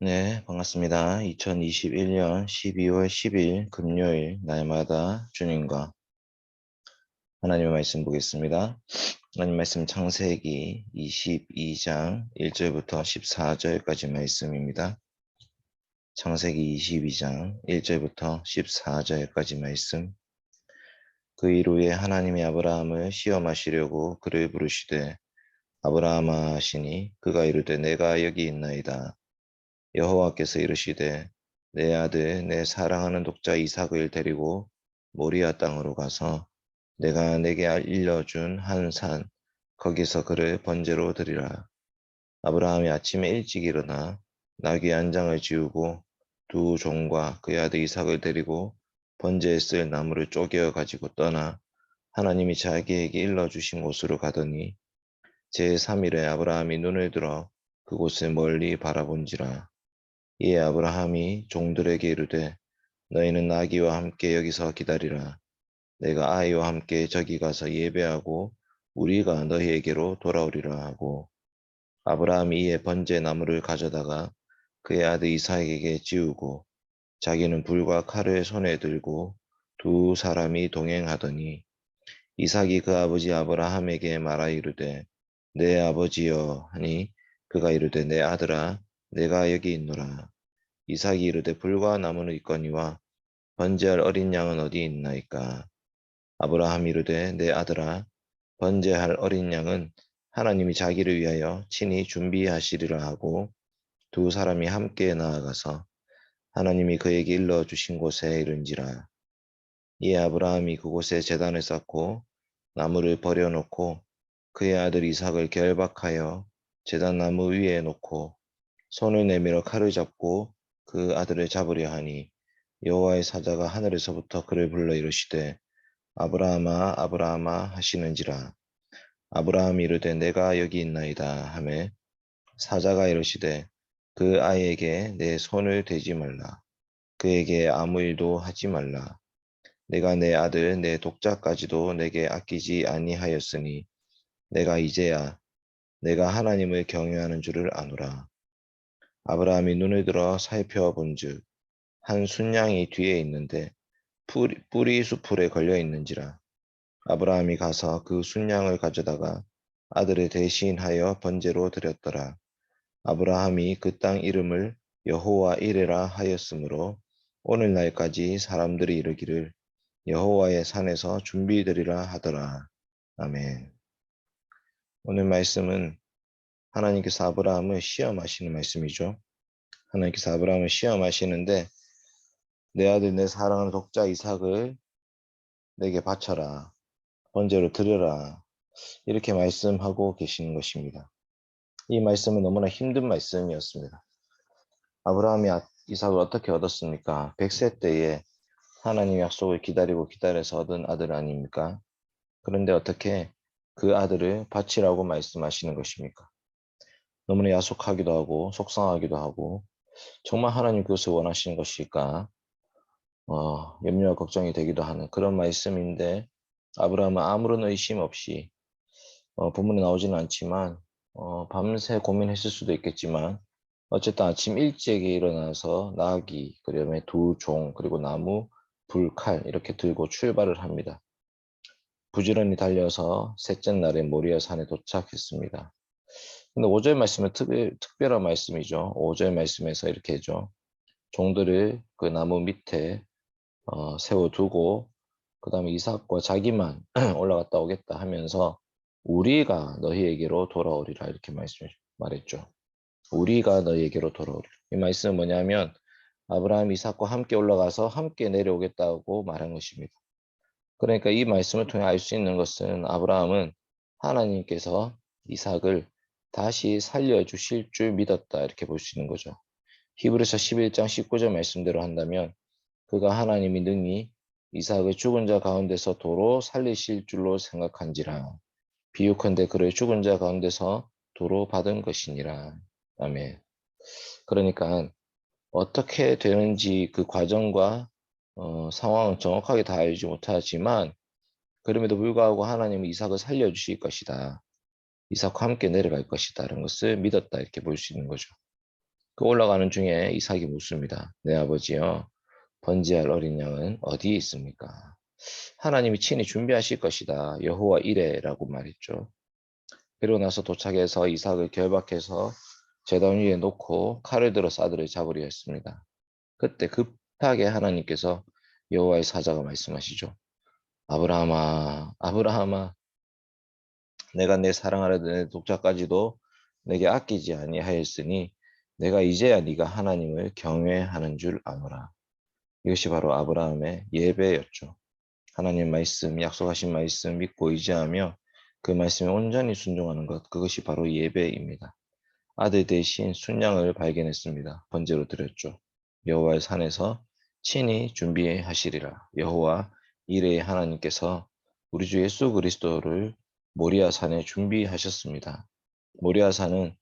네, 반갑습니다. 2021년 12월 10일 금요일 날마다 주님과 하나님의 말씀 보겠습니다. 하나님 말씀 창세기 22장 1절부터 14절까지 말씀입니다. 창세기 22장 1절부터 14절까지 말씀 그 이후에 하나님이 아브라함을 시험하시려고 그를 부르시되 아브라함아 하시니 그가 이르되 내가 여기 있나이다. 여호와께서 이르시되 내 아들 내 사랑하는 독자 이삭을 데리고 모리아 땅으로 가서 내가 내게 알려준 한 산 거기서 그를 번제로 드리라. 아브라함이 아침에 일찍 일어나 나귀 한 장을 지우고 두 종과 그의 아들 이삭을 데리고 번제에 쓸 나무를 쪼개어 가지고 떠나 하나님이 자기에게 일러주신 곳으로 가더니 제3일에 아브라함이 눈을 들어 그곳을 멀리 바라본지라 이에 아브라함이 종들에게 이르되 너희는 나귀와 함께 여기서 기다리라. 내가 아이와 함께 저기 가서 예배하고 우리가 너희에게로 돌아오리라 하고 아브라함이 이에 번제 나무를 가져다가 그의 아들 이삭에게 지우고 자기는 불과 칼을 손에 들고 두 사람이 동행하더니 이삭이 그 아버지 아브라함에게 말하 이르되 내 아버지여 하니 그가 이르되 내 아들아 내가 여기 있노라. 이삭이 이르되 불과 나무는 있거니와 번제할 어린 양은 어디 있나이까? 아브라함 이르되 내 아들아 번제할 어린 양은 하나님이 자기를 위하여 친히 준비하시리라 하고 두 사람이 함께 나아가서 하나님이 그에게 일러 주신 곳에 이른지라. 이에 아브라함이 그곳에 제단을 쌓고 나무를 버려놓고 그의 아들 이삭을 결박하여 제단 나무 위에 놓고 손을 내밀어 칼을 잡고 그 아들을 잡으려 하니 여호와의 사자가 하늘에서부터 그를 불러 이르시되 아브라함아 아브라함아 하시는지라. 아브라함이 이르되 내가 여기 있나이다. 하매 사자가 이르시되 그 아이에게 내 손을 대지 말라. 그에게 아무 일도 하지 말라. 내가 내 아들 내 독자까지도 내게 아끼지 아니하였으니 내가 이제야 내가 하나님을 경외하는 줄을 아노라 아브라함이 눈을 들어 살펴본즉 한 순양이 뒤에 있는데 뿌리, 뿌리 수풀에 걸려 있는지라 아브라함이 가서 그 순양을 가져다가 아들을 대신하여 번제로 드렸더라. 아브라함이 그 땅 이름을 여호와 이레라 하였으므로 오늘날까지 사람들이 이르기를 여호와의 산에서 준비되리라 하더라. 아멘. 오늘 말씀은 하나님께서 아브라함을 시험하시는 말씀이죠. 하나님께서 아브라함을 시험하시는데 내 아들 내 사랑하는 독자 이삭을 내게 바쳐라. 번제로 드려라. 이렇게 말씀하고 계시는 것입니다. 이 말씀은 너무나 힘든 말씀이었습니다. 아브라함이 아, 이삭을 어떻게 얻었습니까? 100세 때에 하나님 약속을 기다리고 기다려서 얻은 아들 아닙니까? 그런데 어떻게 그 아들을 바치라고 말씀하시는 것입니까? 너무나 야속하기도 하고 속상하기도 하고 정말 하나님 그것을 원하시는 것일까 어, 염려와 걱정이 되기도 하는 그런 말씀인데 아브라함은 아무런 의심 없이 어, 본문에 나오지는 않지만 어, 밤새 고민했을 수도 있겠지만 어쨌든 아침 일찍에 일어나서 나귀 그 다음에 두종 그리고 나무 불 칼 이렇게 들고 출발을 합니다. 부지런히 달려서 셋째 날에 모리아 산에 도착했습니다. 근데 5절 말씀은 특별, 특별한 말씀이죠. 5절 말씀에서 이렇게 해죠. 종들을 그 나무 밑에 어, 세워두고 그 다음에 이삭과 자기만 올라갔다 오겠다 하면서 우리가 너희에게로 돌아오리라 이렇게 말씀 말했죠. 우리가 너희에게로 돌아오리라. 이 말씀은 뭐냐면 아브라함 이삭과 함께 올라가서 함께 내려오겠다고 말한 것입니다. 그러니까 이 말씀을 통해 알 수 있는 것은 아브라함은 하나님께서 이삭을 다시 살려주실 줄 믿었다 이렇게 볼 수 있는 거죠. 히브리서 11장 19절 말씀대로 한다면 그가 하나님이 능히 이삭을 죽은 자 가운데서 도로 살리실 줄로 생각한지라 비유컨대 그를 죽은 자 가운데서 도로 받은 것이니라. 아멘. 그러니까 어떻게 되는지 그 과정과 어, 상황은 정확하게 다 알지 못하지만 그럼에도 불구하고 하나님은 이삭을 살려주실 것이다. 이삭과 함께 내려갈 것이다. 라는 것을 믿었다. 이렇게 볼 수 있는 거죠. 그 올라가는 중에 이삭이 묻습니다. 내 아버지여 번지할 어린 양은 어디에 있습니까? 하나님이 친히 준비하실 것이다. 여호와 이레라고 말했죠. 그리고 나서 도착해서 이삭을 결박해서 제단 위에 놓고 칼을 들어 사들을 잡으려 했습니다. 그때 급하게 하나님께서 여호와의 사자가 말씀하시죠. 아브라함아, 아브라함아, 내가 내 사랑하는 내 독자까지도 내게 아끼지 아니하였으니 내가 이제야 네가 하나님을 경외하는 줄 아노라. 이것이 바로 아브라함의 예배였죠. 하나님 말씀, 약속하신 말씀 믿고 의지하며 그 말씀에 온전히 순종하는 것, 그것이 바로 예배입니다. 아들 대신 순양을 발견했습니다. 번제로 드렸죠. 여호와의 산에서 친히 준비하시리라. 여호와 이레의 하나님께서 우리 주 예수 그리스도를 모리아 산에 준비하셨습니다. 모리아 산은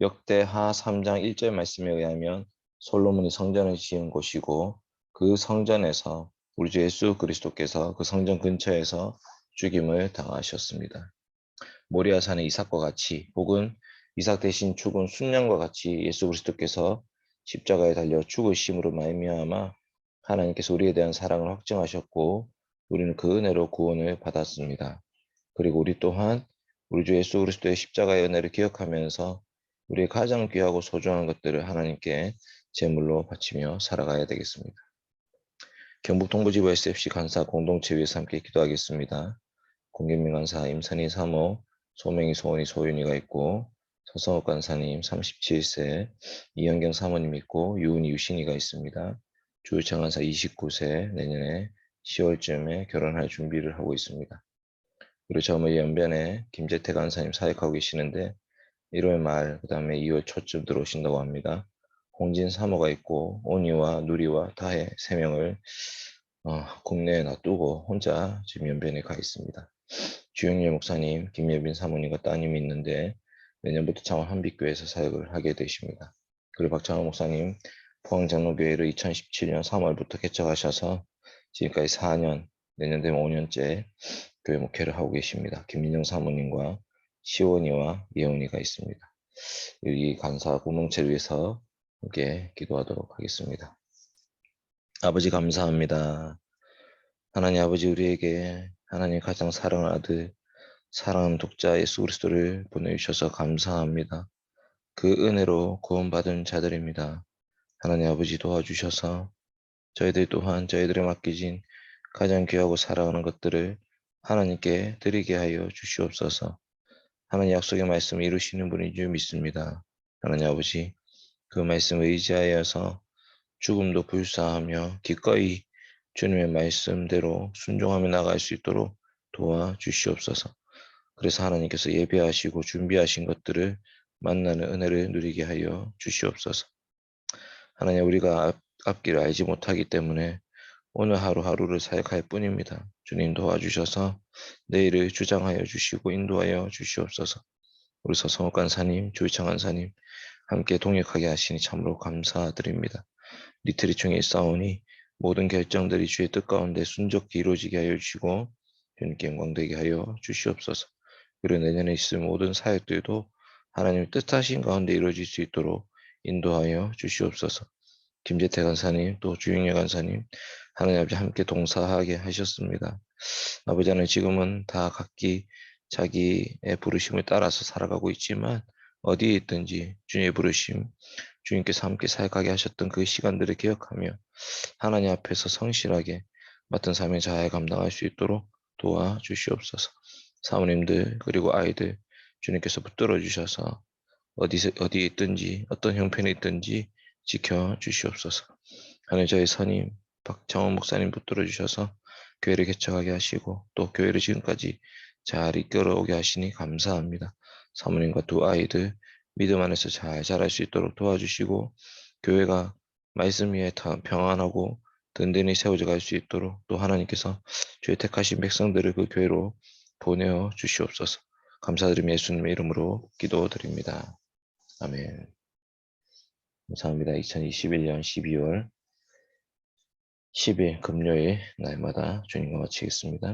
역대하 3장 1절 말씀에 의하면 솔로몬이 성전을 지은 곳이고 그 성전에서 우리 주 예수 그리스도께서 그 성전 근처에서 죽임을 당하셨습니다. 모리아 산의 이삭과 같이 혹은 이삭 대신 죽은 순양과 같이 예수 그리스도께서 십자가에 달려 죽으심으로 말미암아 하나님께서 우리에 대한 사랑을 확증하셨고 우리는 그 은혜로 구원을 받았습니다. 그리고 우리 또한 우리 주 예수 그리스도의 십자가의 은혜를 기억하면서 우리의 가장 귀하고 소중한 것들을 하나님께 제물로 바치며 살아가야 되겠습니다. 경북 동부지부 SFC 간사 공동체 위해서 함께 기도하겠습니다. 공경민 간사 임선희 사모 소명이 소원이 소윤이가 있고 서성욱 간사님 37세 이현경 사모님 있고 유은이 유신이가 있습니다. 주유창 간사 29세 내년에 10월쯤에 결혼할 준비를 하고 있습니다. 그리고 저의 연변에 김재태 간사님 사역하고 계시는데 1월 말, 그 다음에 2월 초쯤 들어오신다고 합니다. 홍진 사모가 있고 온이와 누리와 다혜 세 명을 어, 국내에 놔두고 혼자 지금 연변에 가 있습니다. 주영렬 목사님, 김예빈 사모님과 따님이 있는데 내년부터 창원 한빛교회에서 사역을 하게 되십니다. 그리고 박창호 목사님 포항장로교회를 2017년 3월부터 개척하셔서 지금까지 4년, 내년 되면 5년째 교회 목회를 하고 계십니다. 김민영 사모님과 시원이와 예원이가 있습니다. 여기 간사 공동체를 위해서 함께 기도하도록 하겠습니다. 아버지 감사합니다. 하나님 아버지 우리에게 하나님 가장 사랑하는 아들 사랑하는 독자 예수 그리스도를 보내주셔서 감사합니다. 그 은혜로 구원받은 자들입니다. 하나님 아버지 도와주셔서 저희들 또한 저희들의 맡겨진 가장 귀하고 사랑하는 것들을 하나님께 드리게 하여 주시옵소서. 하나님 약속의 말씀 을 이루시는 분인 줄 믿습니다. 하나님 아버지 그 말씀을 의지하여서 죽음도 불사하며 기꺼이 주님의 말씀대로 순종하며 나갈 수 있도록 도와주시옵소서. 그래서 하나님께서 예배하시고 준비하신 것들을 만나는 은혜를 누리게 하여 주시옵소서. 하나님 우리가 앞, 앞길을 알지 못하기 때문에 오늘 하루하루를 사역할 뿐입니다. 주님 도와주셔서 내일을 주장하여 주시고 인도하여 주시옵소서. 우리 서성욱 간사님, 조이창 간사님 함께 동역하게 하시니 참으로 감사드립니다. 리트리 중에 싸우니 모든 결정들이 주의 뜻 가운데 순적히 이루어지게 하여 주시고 주님께 영광되게 하여 주시옵소서. 그리고 내년에 있을 모든 사역들도 하나님 뜻하신 가운데 이루어질 수 있도록 인도하여 주시옵소서. 김재태 간사님 또 주영예 간사님 하나님 아버지 함께 동사하게 하셨습니다. 아버지 하나님 지금은 다 각기 자기의 부르심을 따라서 살아가고 있지만 어디에 있든지 주님의 부르심 주님께서 함께 사역하게 하셨던 그 시간들을 기억하며 하나님 앞에서 성실하게 맡은 삶을 잘 감당할 수 있도록 도와주시옵소서. 사모님들 그리고 아이들 주님께서 붙들어 주셔서 어디서 어디에 있든지 어떤 형편에 있든지 지켜 주시옵소서. 하나님 저희 선임 박정원 목사님 붙들어 주셔서 교회를 개척하게 하시고 또 교회를 지금까지 잘 이끌어오게 하시니 감사합니다. 사모님과 두 아이들 믿음 안에서 잘 자랄 수 있도록 도와주시고 교회가 말씀 위에 다 평안하고 든든히 세워져 갈 수 있도록 또 하나님께서 주의 택하신 백성들을 그 교회로 보내어 주시옵소서. 감사드리며 예수님의 이름으로 기도드립니다. 아멘. 감사합니다. 2021년 12월 10일 금요일 날마다 주님과 마치겠습니다.